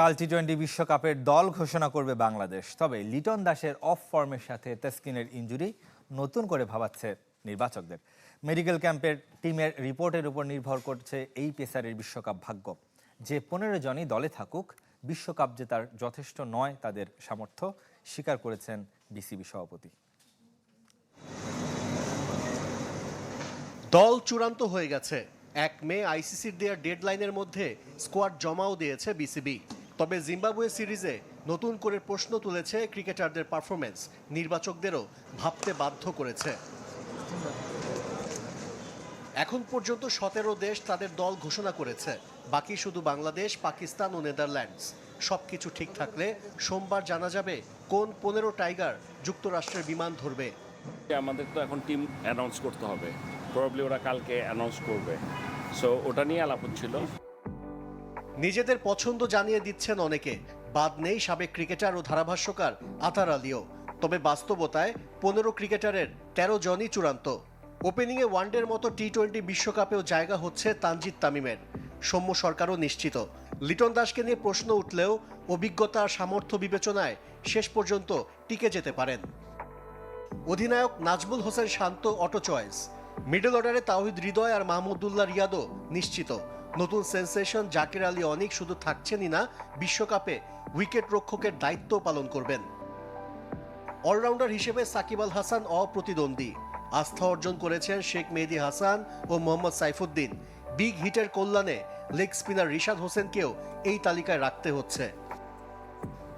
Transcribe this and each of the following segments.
কাল T twenty বিশ্বকাপের দল ঘোষণা করবে বাংলাদেশ। তবে লিটন দাসের অফ ফর্মের সাথে তেস্কিনের ইঞ্জুরি নতুন করে ভাবাচ্ছে নির্বাচকদের। মেডিকেল ক্যাম্পের টিমের রিপোর্টের উপর নির্ভর করছে এই পেসারের বিশ্বকাপ ভাগ্য। যে পনেরো জনই দলে থাকুক, বিশ্বকাপ জেতার যথেষ্ট নয়, তাদের সামর্থ্য স্বীকার করেছেন বিসিবি সভাপতি। দল চূড়ান্ত হয়ে গেছে। এক মে আইসিসির দেওয়া ডেডলাইনের মধ্যে স্কোয়াড জমাও দিয়েছে বিসিবি। তবে জিম্বাবুয়ে সিরিজে নতুন করে প্রশ্ন তুলেছে ক্রিকেটারদের পারফরমেন্স নির্বাচকদেরও ভাবতে বাধ্য করেছে। এখন পর্যন্ত সতেরো দেশ তাদের দল ঘোষণা করেছে। বাকি শুধু বাংলাদেশ, পাকিস্তান ও নেদারল্যান্ডস। সবকিছু ঠিক থাকলে সোমবার জানা যাবে কোন পনেরো টাইগার যুক্তরাষ্ট্রের বিমান ধরবে। আমাদের তো এখন টিম অ্যানাউন্স করতে হবে। প্রবাবলি ওরা কালকে অ্যানাউন্স করবে। সো ওটা নিয়ে আলাপ হচ্ছিল। নিজেদের পছন্দ জানিয়ে দিচ্ছেন অনেকে। বাদ নেই সাবেক ক্রিকেটার ও ধারাভাষ্যকার আতার আলীও। তবে বাস্তবতায় পনেরো ক্রিকেটারের তেরো জনই চূড়ান্ত। ওপেনিংয়ে ওয়ানডের মতো টি টোয়েন্টি বিশ্বকাপেও জায়গা হচ্ছে তানজিদ তামিমের। সৌম্য সরকারও নিশ্চিত। লিটন দাসকে নিয়ে প্রশ্ন উঠলেও অভিজ্ঞতা আর সামর্থ্য বিবেচনায় শেষ পর্যন্ত টিকে যেতে পারেন। অধিনায়ক Nazmul Hossain Shanto auto choice. Middle অর্ডারে তাওহিদ হৃদয় আর মাহমুদুল্লাহ রিয়াদও নিশ্চিত। নতুন সেন্সেশন জাকির আলী অনেক শুধু থাকছেনই না, বিশ্বকাপে উইকেট রক্ষকের দায়িত্ব পালন করবেন। অলরাউন্ডার হিসেবে সাকিব আল হাসান অপ্রতিদ্বন্দ্বী। আস্থা অর্জন করেছেন শেখ মেহেদি হাসান ও মোহাম্মদ সাইফুদ্দিন। বিগ হিটের কল্যাণে লেগ স্পিনার রিশাদ হোসেনকেও এই তালিকায় রাখতে হচ্ছে।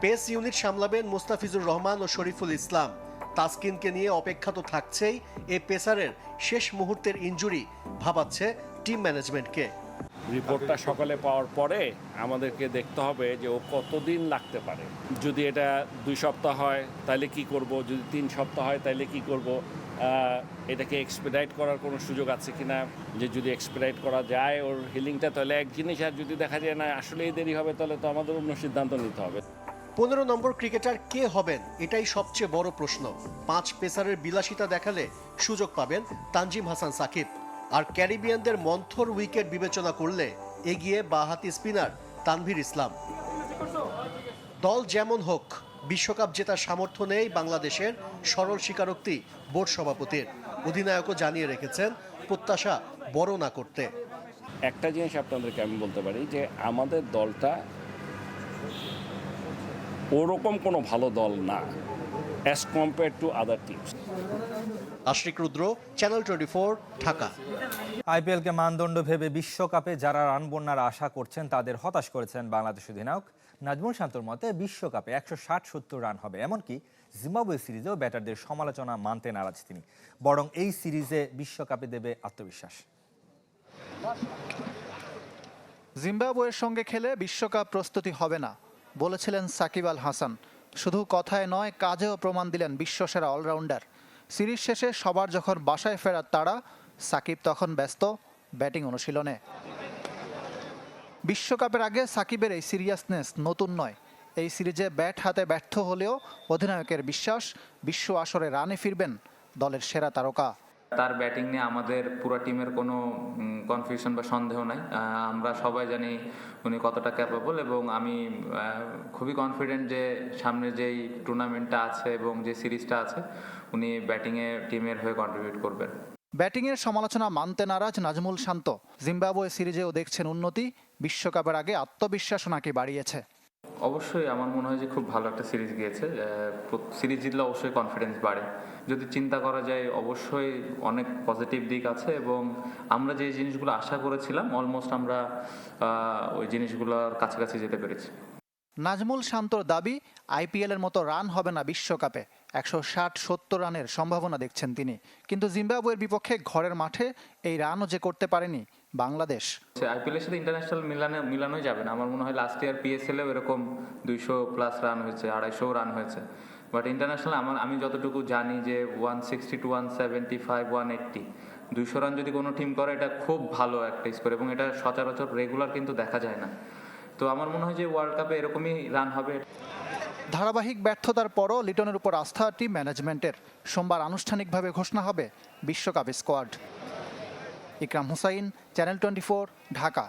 পেস ইউনিট সামলাবেন মুস্তাফিজুর রহমান ও শরীফুল ইসলাম। তাসকিনকে নিয়ে অপেক্ষা তো থাকছেই, এ পেসারের শেষ মুহূর্তের ইনজুরি ভাবাচ্ছে টিম ম্যানেজমেন্টকে। রিপোর্টটা সকালে পাওয়ার পরে আমাদেরকে দেখতে হবে যে ও কতদিন লাগতে পারে। যদি এটা দুই সপ্তাহ হয়, তাহলে কি করব? যদি তিন সপ্তাহ হয়, তাহলে কি করব? এটাকে এক্সপেডাইট করার কোনো সুযোগ আছে কিনা? যে যদি এক্সপেডাইট করা যায় ওর হিলিংটা তাহলে এক জিনিস আর যদি দেখা যায় না, আসলেই দেরি হবে, তাহলে তো আমাদের অন্য সিদ্ধান্ত নিতে হবে। পনেরো নম্বর ক্রিকেটার কে হবেন? এটাই সবচেয়ে বড় প্রশ্ন। পাঁচ পেসারের বিলাসিতা দেখালে সুযোগ পাবেন তানজিম হাসান সাকিব। আর ক্যারিবিয়ানদের মন্থর উইকেট বিবেচনা করলে এগিয়ে বাহাতি স্পিনার তানভীর ইসলাম। দল যেমন হোক, বিশ্বকাপ জেতার সামর্থ্য নেই বাংলাদেশের সরল স্বীকারোক্তি বোর্ড সভাপতির। অধিনায়কও জানিয়ে রেখেছেন, প্রত্যাশা বড় না করতে। একটা জিনিস আপনাদেরকে আমি বলতে পারি যে আমাদের দলটা ওরকম কোনো ভালো দল না as compare to other teams Ashrik Rudra channel twenty four Dhaka আইপিএলকে মানদণ্ড ভেবে বিশ্বকাপে যারা রান বন্যার আশা করছেন তাদের হতাশ করেছেন বাংলাদেশ অধিনায়ক। নাজমুল শান্তর মতে বিশ্বকাপে একশো ষাট সত্তর রান হবে এমনকি জিম্বাবুয়ে সিরিজেও ব্যাটারদের সমালোচনা মানতে নারাজ তিনি। বরং এই সিরিজে বিশ্বকাপে দেবে আত্মবিশ্বাস। জিম্বাবুয়ের সঙ্গে খেলে বিশ্বকাপ প্রস্তুতি হবে না বলেছিলেন সাকিব আল হাসান। শুধু কথায় নয় কাজেও প্রমাণ দিলেন বিশ্বসেরা অলরাউন্ডার। সিরিজ শেষে সবার যখন বাসায় ফেরার তারা সাকিব তখন ব্যস্ত ব্যাটিং অনুশীলনে। বিশ্বকাপের আগে সাকিবের এই সিরিয়াসনেস নতুন নয়। এই সিরিজে ব্যাট হাতে ব্যর্থ হলেও অধিনায়কের বিশ্বাস, বিশ্ব আসরে রানে ফিরবেন দলের সেরা তারকা। তার ব্যাটিং নিয়ে আমাদের পুরো টিমের কোনো কনফিউশন বা সন্দেহ নাই। আমরা সবাই জানি উনি কতটা ক্যাপেবল এবং আমি খুবই কনফিডেন্ট যে সামনে যেই টুর্নামেন্টটা আছে এবং যে সিরিজটা আছে উনি ব্যাটিংয়ে টিমের হয়ে কন্ট্রিবিউট করবেন। ব্যাটিংয়ের সমালোচনা মানতে নারাজ নাজমুল শান্ত। জিম্বাবুয়ে সিরিজেও দেখছেন উন্নতি বিশ্বকাপের আগে আত্মবিশ্বাসও নাকি বাড়িয়েছে। অবশ্যই আমার মনে হয় যে খুব ভালো একটা সিরিজ গিয়েছে। সিরিজ জিতলে অবশ্যই কনফিডেন্স বাড়ে। যদি চিন্তা করা যায় অবশ্যই অনেক পজিটিভ দিক আছে এবং আমরা যে জিনিসগুলো আশা করেছিলাম অলমোস্ট আমরা ওই জিনিসগুলোর কাছাকাছি যেতে পেরেছি। নাজমুল শান্তর দাবি, আইপিএলের মতো রান হবে না বিশ্বকাপে। একশো ষাট, সত্তর রানের সম্ভাবনা দেখছেন তিনি। কিন্তু জিম্বাবুয়ের বিপক্ষে ঘরের মাঠে এই রানও যে করতে পারেনি বাংলাদেশ। আইপিএল এর সাথে ইন্টারন্যাশনাল মিলানে, মিলানোই যাবে না। আমার মনে হয় লাস্ট ইয়ার পিএসএলেও এরকম দুইশো প্লাস রান হয়েছে, আড়াইশো রান হয়েছে। বাট ইন্টারন্যাশনাল আমার, আমি যতটুকু জানি যে one sixty two one seventy five one eighty দুইশো রান যদি কোনো টিম করে, এটা খুব ভালো একটা স্কোর এবং এটা সচরাচর রেগুলার কিন্তু দেখা যায় না। তো আমার মনে হয় যে ওয়ার্ল্ড কাপে এরকমই রান হবে। ধারাবাহিক ব্যর্থতার পরও লিটনের উপর আস্থা টিম ম্যানেজমেন্টের। সোমবার আনুষ্ঠানিকভাবে ঘোষণা হবে বিশ্বকাপ squad. Ikram Hossain channel twenty Dhaka.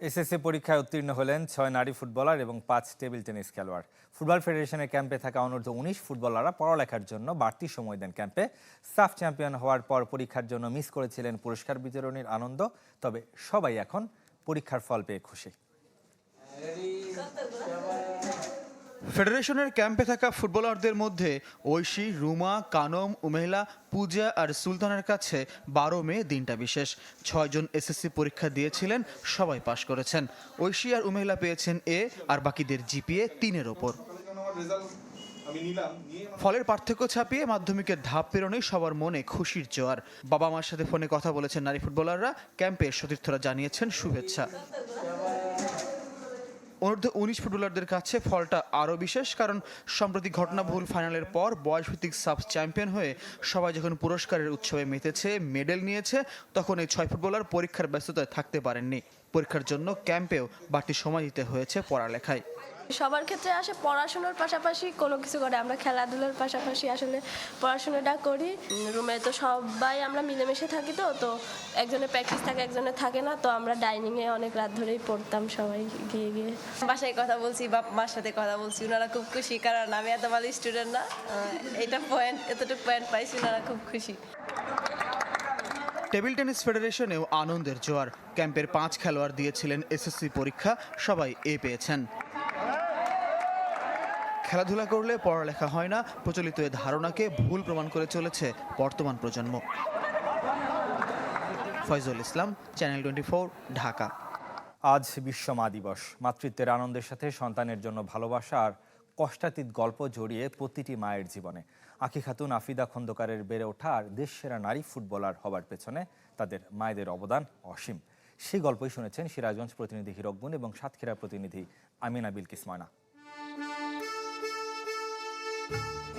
SSC পরীক্ষায় উত্তীর্ণ হলেন ছয় নারী ফুটবলার এবং পাঁচ টেবিল টেনিস খেলোয়াড়। ফুটবল ফেডারেশনের ক্যাম্পে থাকা অনূর্ধ্ব উনিশ ফুটবলাররা পড়ালেখার জন্য বাড়তি সময় দেন ক্যাম্পে। সাফ চ্যাম্পিয়ন হওয়ার পর পরীক্ষার জন্য মিস করেছিলেন পুরস্কার বিতরণের আনন্দ তবে সবাই এখন পরীক্ষার ফল পেয়ে খুশি। ফেডারেশনের ক্যাম্পে থাকা ফুটবলারদের মধ্যে ঐশী রুমা কানম উমেলা পূজা আর সুলতানের কাছে বারো মে দিনটা বিশেষ। ছয়জন এসএসসি পরীক্ষা দিয়েছিলেন সবাই পাশ করেছেন। ঐশী আর উমেলা পেয়েছেন এ আর বাকিদের জিপিএ তিনের ওপর। ফলের পার্থক্য ছাপিয়ে মাধ্যমিকের ধাপ পেরোনে সবার মনে খুশির জোয়ার। বাবা মার সাথে ফোনে কথা বলেছেন নারী ফুটবলাররা। ক্যাম্পে সতীর্থরা জানিয়েছেন শুভেচ্ছা। অনূর্ধ্ব উনিশ ফুটবলারদের কাছে ফলটা আরও বিশেষ কারণ সম্প্রতি ঘটনাবহুল ফাইনালের পর বয়সভিত্তিক সাব চ্যাম্পিয়ন হয়ে সবাই যখন পুরস্কারের উৎসবে মেতেছে, মেডেল নিয়েছে, তখন এই ছয় ফুটবলার পরীক্ষার ব্যস্ততায় থাকতে পারেননি। পরীক্ষার জন্য ক্যাম্পেও বাড়তি সময় দিতে হয়েছে পড়ালেখায়। সবার ক্ষেত্রে আসে পড়াশোনার পাশাপাশি কোনো কিছু করে। আমরা খেলাধুলার পাশাপাশি আসলে পড়াশোনাটা করি। রুমে তো সবাই আমরা মিলেমিশে থাকি তো তো একজনের প্র্যাকটিস থাকে একজনের থাকে না তো আমরা ডাইনিংয়ে অনেক রাত ধরেই পড়তাম সবাই গিয়ে গিয়ে। বাসায় কথা বলছি বা মার সাথে কথা বলছি ওনারা খুব খুশি কারণ আমি এত ভালো স্টুডেন্ট না। এটা পয়েন্ট এতটুকু পয়েন্ট পাইছি ওনারা খুব খুশি। টেবিল টেনিস ফেডারেশনেও আনন্দের জোয়ার। ক্যাম্পের পাঁচ খেলোয়াড় দিয়েছিলেন এসএসসি পরীক্ষা সবাই এ পেয়েছেন। খেলাধুলা করলে পড়ালেখা হয় না, প্রচলিত এ ধারণাকে ভুল প্রমাণ করে চলেছে বর্তমান প্রজন্ম। Foyzul Islam channel twenty Dhaka. আজ বিশ্ব মা দিবস। মাতৃত্বের আনন্দের সাথে সন্তানের জন্য ভালোবাসা আর কষ্টাতীত গল্প জড়িয়ে প্রতিটি মায়ের জীবনে। আখি খাতুন আফিদা খন্দকারের বেড়ে ওঠা আর দেশ সেরা নারী ফুটবলার হবার পেছনে তাদের মায়েদের অবদান অসীম। সেই গল্পই শুনেছেন সিরাজগঞ্জ প্রতিনিধি হিরকবুন এবং সাতক্ষীরা প্রতিনিধি আমিনা বিলকিস ময়না।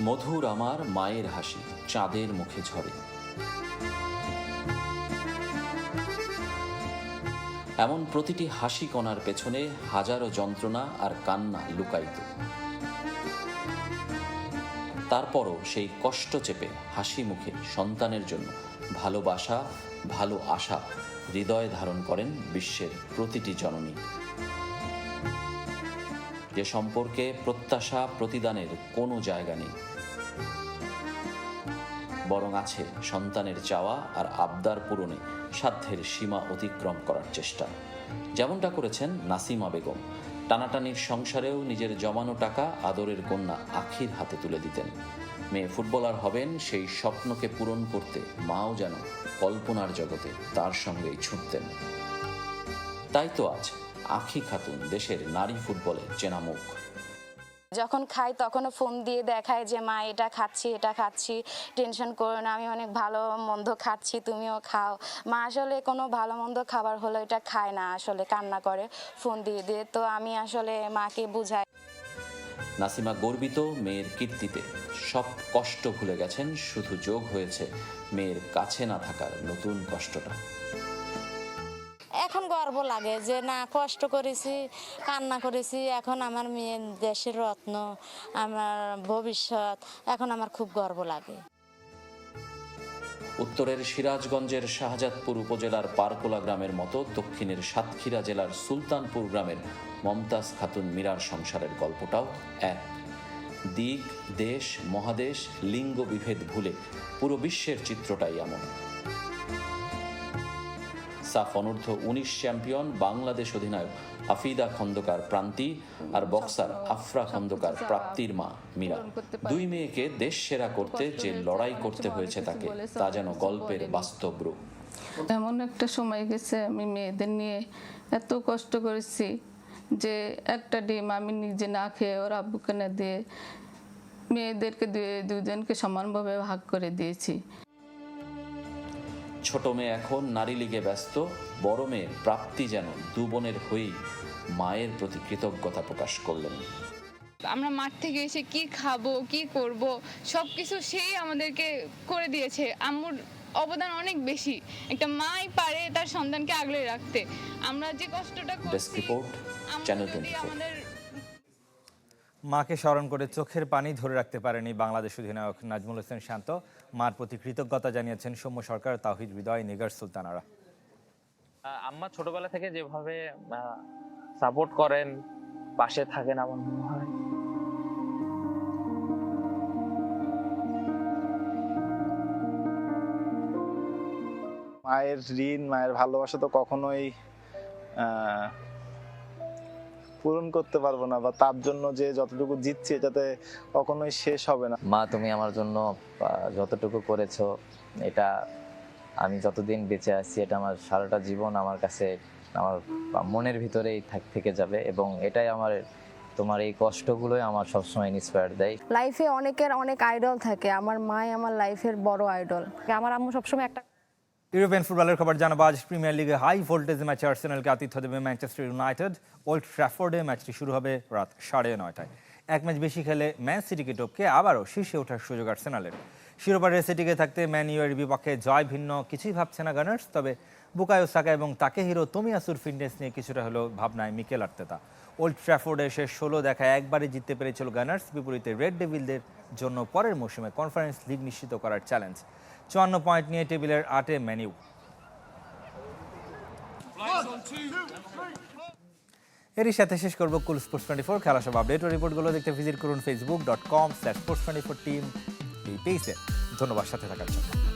মধুর আমার মায়ের হাসি, চাঁদের মুখে ঝরে। এমন প্রতিটি হাসি কণার পেছনে হাজারো যন্ত্রণা আর কান্না লুকায়িত। তারপরও সেই কষ্ট চেপে হাসি মুখে সন্তানের জন্য ভালোবাসা, ভালো আশা, হৃদয়ে ধারণ করেন বিশ্বের প্রতিটি জননী। যে সম্পর্কে প্রত্যাশা প্রতিদানের কোনো জায়গা নেই। বরং আছে সন্তানের চাওয়া আর আবদার পূরণে সাধ্যের সীমা অতিক্রম করার চেষ্টা। যেমনটা করেছেন নাসিমা বেগম। টানাটানির সংসারেও নিজের জমানো টাকা আদরের কন্যা আখির হাতে তুলে দিতেন। মেয়ে ফুটবলার হবেন, সেই স্বপ্নকে পূরণ করতে মাও যেন কল্পনার জগতে তার সঙ্গেই ছুটতেন। তাই তো আজ আখি খাতুন দেশের নারী ফুটবলের চেনা মুখ যখন খাই তখনও ফোন দিয়ে দেখায় যে মা এটা খাচ্ছি এটা খাচ্ছি। টেনশন করো না আমি অনেক ভালো মন্দ খাচ্ছি তুমিও খাও। মা আসলে কোনো ভালো মন্দ খাবার হলে এটা খায় না আসলে কান্না করে ফোন দিয়ে দিয়ে। তো আমি আসলে মাকে বুঝাই। নাসিমা গর্বিত মেয়ের কীর্তিতে। সব কষ্ট ভুলে গেছেন শুধু যোগ হয়েছে মেয়ের কাছে না থাকার নতুন কষ্টটা। গর্ব লাগে যে, না, কষ্ট করেছি, কান্না করেছি, এখন আমার মেয়ে দেশের রত্ন, আমার ভবিষ্যৎ, এখন আমার খুব গর্ব লাগে। উত্তরের সিরাজগঞ্জের শাহজাদপুর উপজেলার পারকোলা গ্রামের মতো, দক্ষিণের সাতক্ষীরা জেলার সুলতানপুর গ্রামের মমতাজ খাতুন মীরার সংসারের গল্পটাও এক। দিক, দেশ, মহাদেশ, লিঙ্গ বিভেদ ভুলে পুরো বিশ্বের চিত্রটাই এমন। সাফ অনূর্ধ্ব উনিশ চ্যাম্পিয়ন, বাংলাদেশ অধিনায়ক আফিদা খন্দকার প্রান্তি আর বক্সার আফরা খন্দকার প্রাপ্তির মা মীরা। দুই মেয়েকে দেশ সেরা করতে যে লড়াই করতে হয়েছে তাকে, তা যেন গল্পের বাস্তব রূপ। এমন একটা সময় গেছে আমি মেয়েদের নিয়ে এত কষ্ট করেছি যে একটা ডিম আমি নিজে না খেয়ে ওর আব্বুকে না দিয়ে মেয়েদেরকে দুজনকে সমানভাবে ভাগ করে দিয়েছি। ছোট মেয়ে এখন নারী লীগে ব্যস্ত বড় মেয়ে প্রাপ্তি যেন দু বোনের হয়েই মায়ের প্রতি কৃতজ্ঞতা প্রকাশ করলেন। আমরা মাঠ থেকে এসে কি খাব কি করব সব কিছু সেই আমাদেরকে করে দিয়েছে। আম্মুর অবদান অনেক বেশি। একটা মাই পারে তার সন্তানকে আগলে রাখতে। আমরা যে কষ্টটা করছি চ্যানেল আমাদের মাকে স্মরণ করে চোখের পানি ধরে রাখতে পারেনি বাংলাদেশ অধিনায়ক নাজমুল হোসেন শান্ত। মার প্রতি কৃতজ্ঞতা জানিয়েছেন সৌম্য সরকার তাহিদ হৃদয় নিগার সুলতানারা। আম্মা ছোটবেলা থেকে যেভাবে সাপোর্ট করেন পাশে থাকেন আমার মনে হয়। মায়ের ঋণ মায়ের ভালোবাসা তো কখনোই আহ, পূরণ করতে পারব না বা তার জন্য যে যতটুকু জিতছি এটাতে কখনোই শেষ হবে না। মা তুমি আমার জন্য যতটুকু করেছ এটা আমি যতদিন বেঁচে আছি এটা আমার সারাটা জীবন আমার কাছে আমার মনের ভিতরেই থাক- থেকে যাবে এবং এটাই আমার তোমার এই কষ্টগুলোই আমার সবসময় ইন্সপায়ার দেয়। লাইফে অনেকের অনেক আইডল থাকে। আমার মাই আমার লাইফের বড় আইডল আমার আম্মু সবসময় একটা ইউরোপিয়ান ফুটবলের খবর জানাব আজ প্রিমিয়ার লিগে হাই ভোল্টেজ ম্যাচে আর্সেনালকে আতিথ্য দেবে ম্যানচেস্টার ইউনাইটেড। ওল্ড ট্র্যাফোর্ডে ম্যাচটি শুরু হবে রাত সাড়ে নয়টায়। এক ম্যাচ বেশি খেলে ম্যান সিটিকে টপকে আবারও শীর্ষে ওঠার সুযোগ আর্সেনালের। শিরোপা রেসে টিকে থাকতে ম্যান ইউয়ের বিপক্ষে জয় ভিন্ন, কিছুই ভাবছে না গানার্স তবে বুকায়ো সাকা এবং তাকে হিরো তোমিয়াসুর ফিটনেস নিয়ে কিছুটা হলো ভাবনায় মিকেল আর্তেতা। ওল্ড ট্র্যাফোর্ডে শেষ ষোলো দেখায় একবারই জিততে পেরেছিল গানার্স বিপরীতে রেড ডেভিলদের জন্য পরের মৌসুমে কনফারেন্স লিগ নিশ্চিত করার চ্যালেঞ্জ চুয়ান্ন পয়েন্ট নিয়ে টেবিলের আটে ম্যানিউ এরই সাথে শেষ করব কুল স্পোর্টস টোয়েন্টি ফোর খেলা সব আপডেট ও রিপোর্টগুলো দেখতে ভিজিট করুন Facebook dot com slash sports twenty four team এই পেজে ধন্যবাদ, সাথে থাকার জন্য।